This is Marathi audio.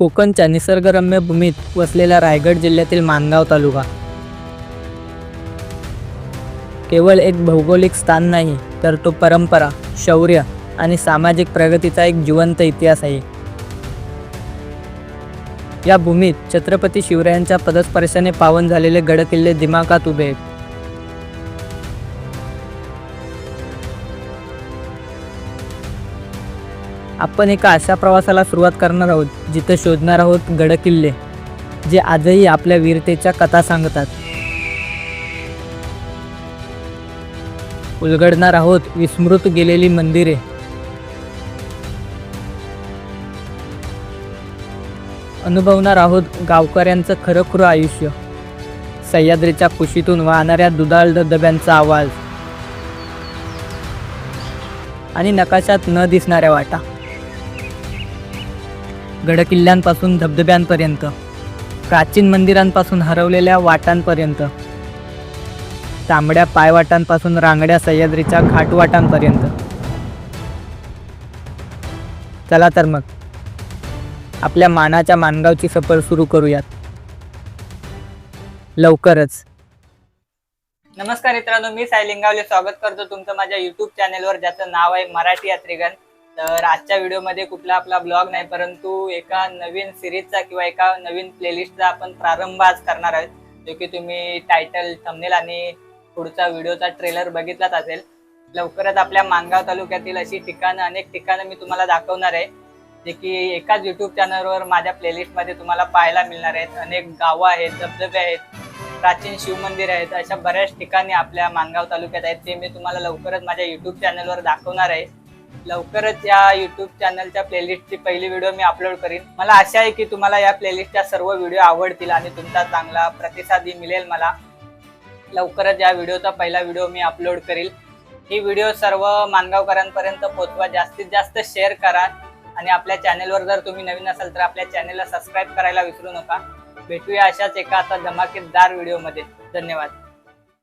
कोकणच्या निसर्गरम्य भूमीत वसलेला रायगड जिल्ह्यातील मानगाव तालुका. केवळ एक भौगोलिक स्थान नाही तर तो परंपरा शौर्य आणि सामाजिक प्रगतीचा एक जिवंत इतिहास आहे. या भूमीत छत्रपती शिवरायांच्या पदस्पर्शाने पावन झालेले गडकिल्ले दिमाखात उभे आहेत. आपण एका अशा प्रवासाला सुरुवात करणार आहोत जिथं शोधणार आहोत गडकिल्ले जे आजही आपल्या वीरतेच्या कथा सांगतात. उलगडणार आहोत विस्मृत गेलेली मंदिरे. अनुभवणार आहोत गावकऱ्यांचं खरंखुरं आयुष्य. सह्याद्रीच्या कुशीतून वाहणाऱ्या दुधाळ धबधब्यांचा आवाज. आणि नकाशात न दिसणाऱ्या वाटा. गडकिल्ल्यांपासून धबधब्यांपर्यंत प्राचीन मंदिरांपासून हरवलेल्या वाटांपर्यंत तांबड्या पायवाटांपासून रांगड्या सह्याद्रीच्या घाटवाटांपर्यंत चला तर मग आपल्या मानाच्या मानगावची सफर सुरू करूयात. लवकरच. नमस्कार मित्रांनो मी साई लिंगावले. स्वागत करतो तुमचं माझ्या युट्यूब चॅनेलवर ज्याचं नाव आहे मराठी यात्रीगण. तर आजच्या व्हिडिओमध्ये कुठला आपला ब्लॉग नाही परंतु एका नवीन सिरीजचा किंवा एका नवीन प्लेलिस्टचा आपण प्रारंभ आज करणार आहोत जो की तुम्ही टायटल थंबनेल आणि पुढचा व्हिडिओचा ट्रेलर बघितलाच असेल. लवकरच आपल्या मानगाव तालुक्यातील अशी ठिकाणं अनेक ठिकाणं मी तुम्हाला दाखवणार आहे जे की एकाच युट्यूब चॅनलवर माझ्या प्लेलिस्टमध्ये तुम्हाला पाहायला मिळणार आहेत. अनेक गावं आहेत धबधबे आहेत प्राचीन शिवमंदिर आहेत अशा बऱ्याच ठिकाणी आपल्या मानगाव तालुक्यात आहेत ते मी तुम्हाला लवकरच माझ्या युट्यूब चॅनलवर दाखवणार आहे. लवकरच या युट्यूब चॅनलच्या प्लेलिस्टची पहिली व्हिडिओ मी अपलोड करीन. मला आशा आहे की तुम्हाला या प्लेलिस्टच्या सर्व व्हिडिओ आवडतील आणि तुमचा चांगला प्रतिसादही मिळेल मला. लवकरच या व्हिडिओचा पहिला व्हिडिओ मी अपलोड करील. ही व्हिडिओ सर्व मानगावकरांपर्यंत पोहोचवा. जास्तीत जास्त शेअर करा आणि आपल्या चॅनेलवर जर तुम्ही नवीन असाल तर आपल्या चॅनेलला सबस्क्राईब करायला विसरू नका. भेटूया अशाच एका आता धमाकेदार व्हिडिओमध्ये धन्यवाद.